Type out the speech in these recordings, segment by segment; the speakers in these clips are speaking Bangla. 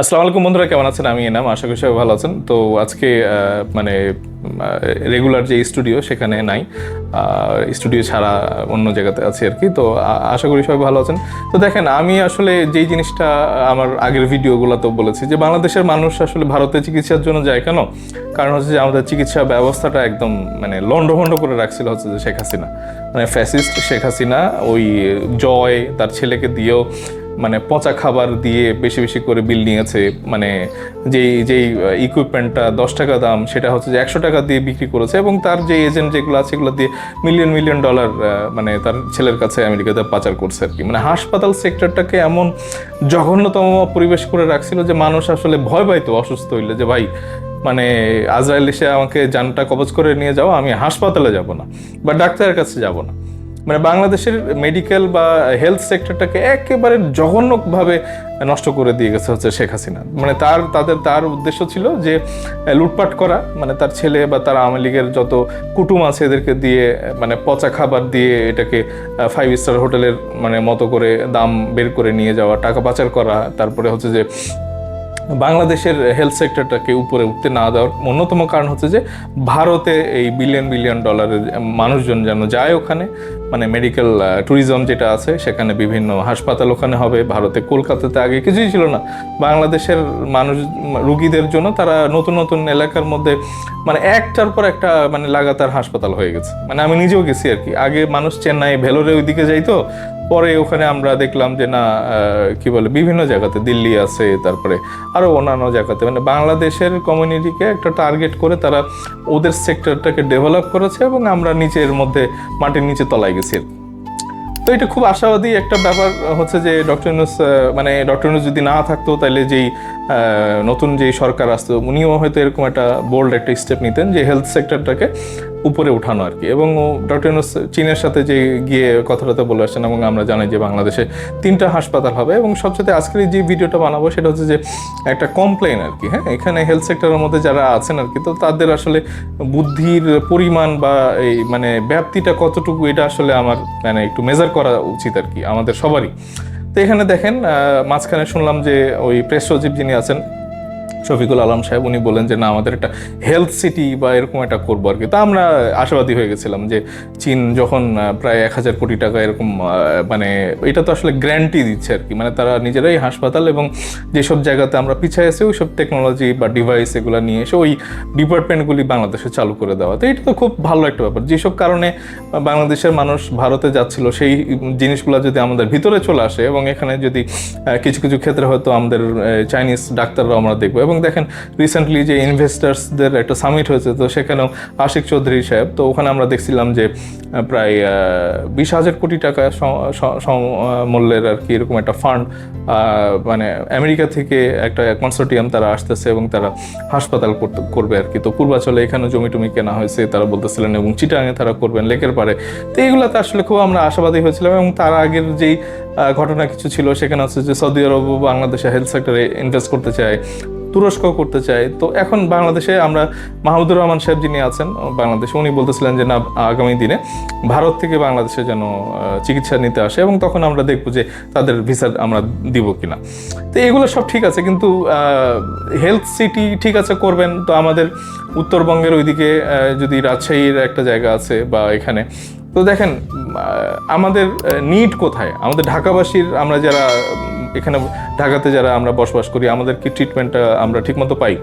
আসসালামু আলাইকুম বন্ধুরা, কেমন আছেন? আমি এনাম, আশা করি সবাই ভালো আছেন। তো আজকে মানে রেগুলার যে স্টুডিও সেখানে নাই। স্টুডিও ছাড়া অন্য জায়গাতে আছি আর কি। তো আশা করি সবাই ভালো আছেন। তো দেখেন, আমি আসলে যেই জিনিসটা আমার আগের ভিডিওগুলোতেও বলেছি যে, বাংলাদেশের মানুষ আসলে ভারতে চিকিৎসার জন্য যায় কেন? কারণ হচ্ছে যে, আমাদের চিকিৎসা ব্যবস্থাটা একদম মানে লন্ডভন্ড করে রাখছিল হচ্ছে যে শেখ হাসিনা। মানে ফ্যাসিস্ট শেখ হাসিনা ওই জয় তার ছেলেকে দিয়েও মানে পচা খাবার দিয়ে বেশি বেশি করে বিল নিয়েছে। মানে যেই যেই ইকুইপমেন্টটা দশ টাকা দাম, সেটা হচ্ছে যে একশো টাকা দিয়ে বিক্রি করেছে এবং তার যে এজেন্ট যেগুলো আছে সেগুলো দিয়ে মিলিয়ন মিলিয়ন ডলার মানে তার ছেলের কাছে আমেরিকাতে পাচার করছে আর কি। মানে হাসপাতাল সেক্টরটাকে এমন জঘন্যতম পরিবেশ করে রাখছিল যে মানুষ আসলে ভয় পাইতো, অসুস্থ হইলে যে, ভাই মানে আজরাইল এসে আমাকে জানটা কবজ করে নিয়ে যাও, আমি হাসপাতালে যাব না বা ডাক্তারের কাছে যাব না। মানে বাংলাদেশের মেডিকেল বা হেলথ সেক্টরটাকে একেবারে জঘন্যভাবে নষ্ট করে দিয়ে গেছে হচ্ছে শেখ হাসিনা। মানে তার, তাদের, তার উদ্দেশ্য ছিল যে লুটপাট করা মানে তার ছেলে বা তার আওয়ামী লীগের যত কুটুম আছে এদেরকে দিয়ে মানে পচা খাবার দিয়ে এটাকে ফাইভ স্টার হোটেলের মানে মতো করে দাম বের করে নিয়ে যাওয়া, টাকা পাচার করা, তারপরে হচ্ছে যে বাংলাদেশের হেলথ সেক্টরটাকে উপরে উঠতে না দেওয়ার অন্যতম কারণ হচ্ছে যে, ভারতে এই বিলিয়ন বিলিয়ন ডলারের মানুষজন যেন যায় ওখানে মানে মেডিকেল ট্যুরিজম যেটা আছে, সেখানে বিভিন্ন হাসপাতাল ওখানে হবে, ভারতে কলকাতাতে আগে কিছুই ছিল না। বাংলাদেশের মানুষ, রুগীদের জন্য তারা নতুন নতুন এলাকার মধ্যে মানে একটার পর একটা মানে লাগাতার হাসপাতাল হয়ে গেছে। মানে আমি নিজেও গেছি আর কি। আগে মানুষ চেন্নাই, ভেলোরে ওইদিকে যাইতো পরে ওখানে আমরা দেখলাম যে না কি বলে, বিভিন্ন জায়গাতে দিল্লি আছে, তারপরে আরও অন্যান্য জায়গাতে। মানে বাংলাদেশের কমিউনিটিকে একটা টার্গেট করে তারা ওদের সেক্টরটাকে ডেভেলপ করেছে এবং আমরা নিচের মধ্যে মাটির নিচে তলায় গেছি। তো এটা খুব আশাবাদী একটা ব্যাপার হচ্ছে যে ডক্টর ইউনুস মানে ডক্টর ইউনুস যদি না থাকতো তাহলে যেই নতুন যেই সরকার আসতো, উনিও হয়তো এরকম একটা বোল্ড একটা স্টেপ নিতেন যে হেলথ সেক্টরটাকে উপরে উঠানো আর কি। এবং ডক্টর ইউনুস চীনের সাথে যে গিয়ে কথাটা বলে আসছেন এবং আমরা জানি যে বাংলাদেশে তিনটা হাসপাতাল হবে এবং সবচেয়ে আজকের যে ভিডিওটা বানাবো সেটা হচ্ছে যে একটা কমপ্লেন আর কি হ্যাঁ? এখানে হেলথ সেক্টরের মধ্যে যারা আছেন আর কি, তো তাদের আসলে বুদ্ধির পরিমাণ বা এই মানে ব্যাপ্তিটা কতটুকু এটা আসলে আমার মানে একটু মেজার করা উচিত আর কি, আমাদের সবারই। তো এখানে দেখেন মাঝখানে শুনলাম যে ওই প্রেস সচিব যিনি আছেন শফিকুল আলম সাহেব, উনি বলেন যে, না, আমাদের একটা হেলথ সিটি বা এরকম একটা করব আর কি তা আমরা আশাবাদী হয়ে গেছিলাম যে, চীন যখন প্রায় এক হাজার কোটি টাকা এরকম মানে এটা তো আসলে গ্যারান্টি দিচ্ছে আর কি মানে তারা নিজেরাই হাসপাতাল এবং যেসব জায়গাতে আমরা পিছিয়ে আছি ওই সব টেকনোলজি বা ডিভাইস এগুলো নিয়ে এসে ওই ডিপার্টমেন্টগুলি বাংলাদেশে চালু করে দেওয়া। তো এটা তো খুব ভালো একটা ব্যাপার। যেসব কারণে বাংলাদেশের মানুষ ভারতে যাচ্ছিল, সেই জিনিসগুলো যদি আমাদের ভিতরে চলে আসে এবং এখানে যদি কিছু কিছু ক্ষেত্রে হয়তো আমাদের চাইনিজ ডাক্তাররা আমরা দেখব। এবং দেখেন রিসেন্টলি যে ইনভেস্টার্সদের একটা সামিট হয়েছে, তো সেখানেও আশিক চৌধুরী সাহেব, তো ওখানে আমরা দেখছিলাম যে প্রায় বিশ হাজার কোটি টাকা মূল্যের আর কি এরকম একটা ফান্ড মানে আমেরিকা থেকে একটা কনসোর্টিয়াম তারা আসতেছে এবং তারা হাসপাতাল করবে আর কি। তো পূর্বাচলে এখানে জমি টমি কেনা হয়েছে, তারা বলতেছিলেন এবং চিটাঙে তারা করবেন লেকের পারে তো এইগুলোতে আসলে খুব আমরা আশাবাদী হয়েছিলাম এবং তার আগের যেই ঘটনা কিছু ছিল, সেখানে হচ্ছে যে সৌদি আরব বাংলাদেশে হেলথ সেক্টরে ইনভেস্ট করতে চায় তুরস্ক করতে চায়। তো এখন বাংলাদেশে আমরা মাহমুদুর রহমান সাহেব যিনি আছেন, বাংলাদেশে উনি বলতেছিলেন যে, না, আগামী দিনে ভারত থেকে বাংলাদেশে যেন চিকিৎসা নিতে আসে। এবং তখন আমরা দেখব যে, তাদের ভিসা আমরা দিব কিনা। তো এগুলো সব ঠিক আছে, কিন্তু হেলথ সিটি ঠিক আছে করবেন। তো আমাদের উত্তরবঙ্গের ওইদিকে যদি রাজশাহীর একটা জায়গা আছে বা এখানে। তো দেখেন আমাদের নিড কোথায়? আমাদের ঢাকাবাসীর, আমরা যারা এখানে ঢাকাতে যারা আমরা বসবাস করি, আমাদের কি ট্রিটমেন্টটা আমরা ঠিকমতো পাই?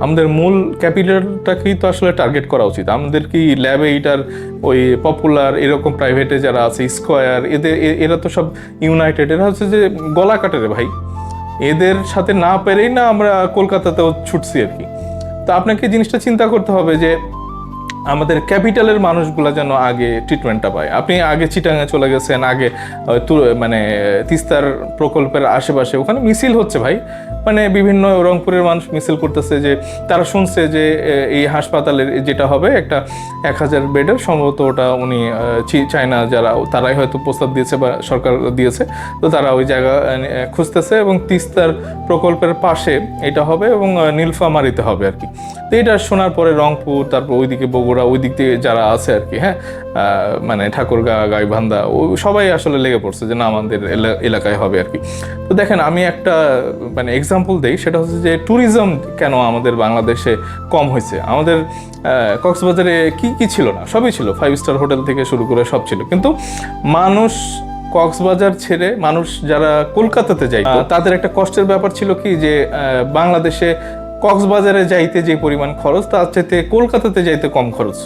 আমাদের মূল ক্যাপিটালটাকেই তো আসলে টার্গেট করা উচিত। আমাদের কি ল্যাবে এইটার ওই পপুলার এরকম প্রাইভেটে যারা আছে স্কোয়ার এদের এরা তো সব ইউনাইটেড এরা হচ্ছে যে গলা কাটে রে ভাই। এদের সাথে না পেরেই না আমরা কলকাতাতেও ছুটছি আর কি। তো আপনাকে জিনিসটা চিন্তা করতে হবে যে আমাদের ক্যাপিটালের মানুষগুলো যেন আগে ট্রিটমেন্টটা পায়। আপনি আগে চিটাঙে চলে গেছেন, আগে মানে তিস্তার প্রকল্পের আশেপাশে, ওখানে মিছিল হচ্ছে ভাই। মানে বিভিন্ন রংপুরের মানুষ মিছিল করতেছে যে, তারা শুনছে যে এই হাসপাতালের যেটা হবে, একটা এক হাজার বেডের সম্ভবত ওটা উনি চায়না যারা, তারাই হয়তো প্রস্তাব দিয়েছে বা সরকার দিয়েছে। তো তারা ওই জায়গা খুঁজতেছে এবং তিস্তার প্রকল্পের পাশে এটা হবে এবং নীলফামারিতে হবে আর কি। তো এটা শোনার পরে রংপুর, তারপর ওইদিকে বগুড়া ওই দিক থেকে যারা আছে আর কি হ্যাঁ? মানে ঠাকুরগা, গাইবান্ধা, ও সবাই আসলে লেগে পড়ছে যে, না, আমাদের এলা- এলাকায় হবে আর কি। তো দেখেন, আমি একটা মানে এক্সাম্পল এক্সাম্পল দেই সেটা হচ্ছে যে ট্যুরিজম কেন আমাদের বাংলাদেশে কম হয়েছে? আমাদের কক্সবাজারে কি কি ছিল না? সবই ছিল ফাইভ স্টার হোটেল থেকে শুরু করে সব ছিল। কিন্তু মানুষ কক্সবাজার ছেড়ে মানুষ যারা কলকাতাতে যায় তাদের একটা কষ্টের ব্যাপার ছিল কি যে বাংলাদেশে কক্সবাজারে যাইতে যে পরিমাণ খরচ তার চাইতে কলকাতাতে যাইতে কম খরচ।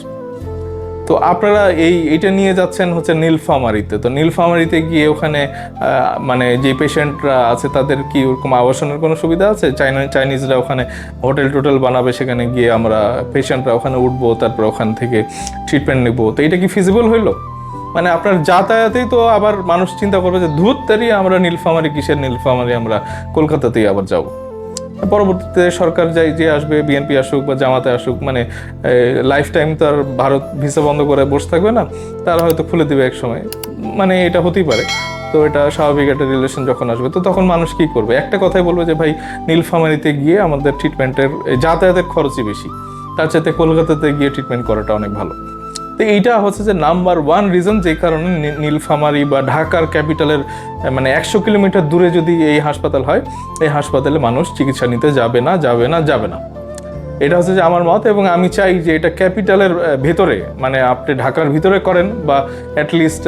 তো আপনারা এই এটা নিয়ে যাচ্ছেন হচ্ছে নীলফামারিতে। তো নীলফামারিতে গিয়ে ওখানে মানে যে পেশেন্টরা আছে তাদের কি ওরকম আবাসনের কোনো সুবিধা আছে? চাইনা, চাইনিজরা ওখানে হোটেল টোটেল বানাবে, সেখানে গিয়ে আমরা পেশেন্টরা ওখানে উঠবো, তারপর ওখান থেকে ট্রিটমেন্ট নেব। তো এটা কি ফিজিবল হইল? মানে আপনার যাতায়াতেই তো আবার মানুষ চিন্তা করবে যে, ধূত তারিয়ে আমরা নীলফামারি, কিসের নীলফামারি, আমরা কলকাতাতেই আবার যাব। পরবর্তীতে সরকার যাই যে আসবে বিএনপি আসুক বা জামাতে আসুক মানে লাইফ টাইম তো আর ভারত ভিসা বন্ধ করে বসে থাকবে না, তারা হয়তো খুলে দেবে এক সময়। মানে এটা হতেই পারে। তো এটা স্বাভাবিক একটা রিলেশন যখন আসবে, তো তখন মানুষ কি করবে? একটা কথাই বলবে যে, ভাই, নীলফামারিতে গিয়ে আমাদের ট্রিটমেন্টের যাতায়াতের খরচই বেশি। তার চাইতে কলকাতাতে গিয়ে ট্রিটমেন্ট করাটা অনেক ভালো। তো এইটা হচ্ছে যে নাম্বার ওয়ান রিজন যে কারণে নীলফামারি বা ঢাকার ক্যাপিটালের মানে একশো কিলোমিটার দূরে যদি এই হাসপাতাল হয়, এই হাসপাতালে মানুষ চিকিৎসা নিতে যাবে না যাবে না যাবে না। এটা হচ্ছে যে আমার মত এবং আমি চাই যে এটা ক্যাপিটালের ভেতরে মানে আপনি ঢাকার ভিতরে করেন বা অ্যাটলিস্ট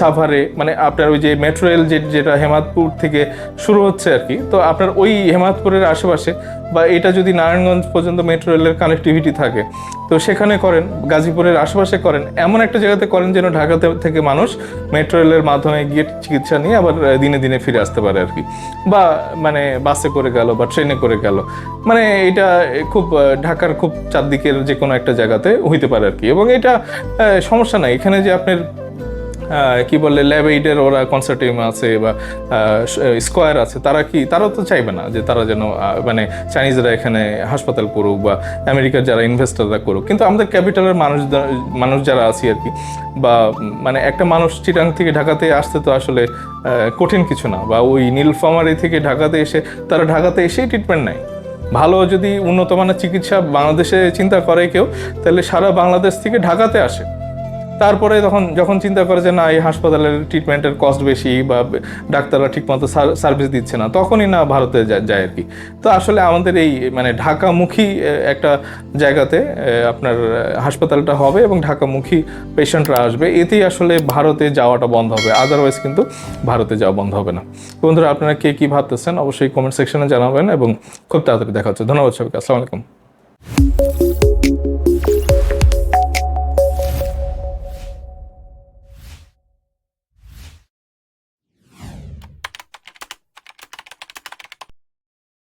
সাভারে মানে আপনার ওই যে মেট্রো রেল যে, যেটা হেমাদপুর থেকে শুরু হচ্ছে আর কি, তো আপনার ওই হেমাদপুরের আশেপাশে বা এটা যদি নারায়ণগঞ্জ পর্যন্ত মেট্রো রেলের কানেক্টিভিটি থাকে, তো সেখানে করেন, গাজীপুরের আশেপাশে করেন, এমন একটা জায়গাতে করেন যেন ঢাকাতে থেকে মানুষ মেট্রো রেলের মাধ্যমে গিয়ে চিকিৎসা নিয়ে আবার দিনে দিনে ফিরে আসতে পারে আর কি, বা মানে বাসে করে গেল বা ট্রেনে করে গেল মানে এটা খুব ঢাকার খুব চারদিকের যে কোনো একটা জায়গাতে হইতে পারে আর কি। এবং এটা সমস্যা নাই। এখানে যে আপনার কি বলে, ল্যাব এইডের ওরা কনসার্টিয়াম আছে বা স্কোয়ার আছে, তারা কি তারাও তো চাইবে না যে তারা যেন মানে চাইনিজরা এখানে হাসপাতাল করুক বা আমেরিকার যারা ইনভেস্টররা করুক। কিন্তু আমাদের ক্যাপিটালের মানুষ মানুষ যারা আছি আর কি, বা মানে একটা মানুষ চিটাং থেকে ঢাকাতে আসতে তো আসলে কঠিন কিছু না। বা ওই নীলফামারি থেকে ঢাকাতে এসে, তারা ঢাকাতে এসেই ট্রিটমেন্ট নেয়। ভালো যদি উন্নত মানের চিকিৎসা বাংলাদেশে চিন্তা করে কেউ, তাহলে সারা বাংলাদেশ থেকে ঢাকাতে আসে। তারপরে তখন যখন চিন্তা করে যে না, এই হাসপাতালের ট্রিটমেন্টের কস্ট বেশি বা ডাক্তাররা ঠিকমতো সার্ভিস দিচ্ছে না, তখনই না ভারতে যায় আর কি তো আসলে আমাদের এই মানে ঢাকামুখী একটা জায়গাতে আপনার হাসপাতালটা হবে এবং ঢাকামুখী পেশেন্টরা আসবে। এতেই আসলে ভারতে যাওয়াটা বন্ধ হবে। আদারওয়াইজ কিন্তু ভারতে যাওয়া বন্ধ হবে না। বন্ধুরা, আপনারা কে কী ভাবতেছেন অবশ্যই কমেন্ট সেকশনে জানাবেন এবং খুব তাড়াতাড়ি দেখা হচ্ছে। ধন্যবাদ সবাইকে। আসসালামু আলাইকুম।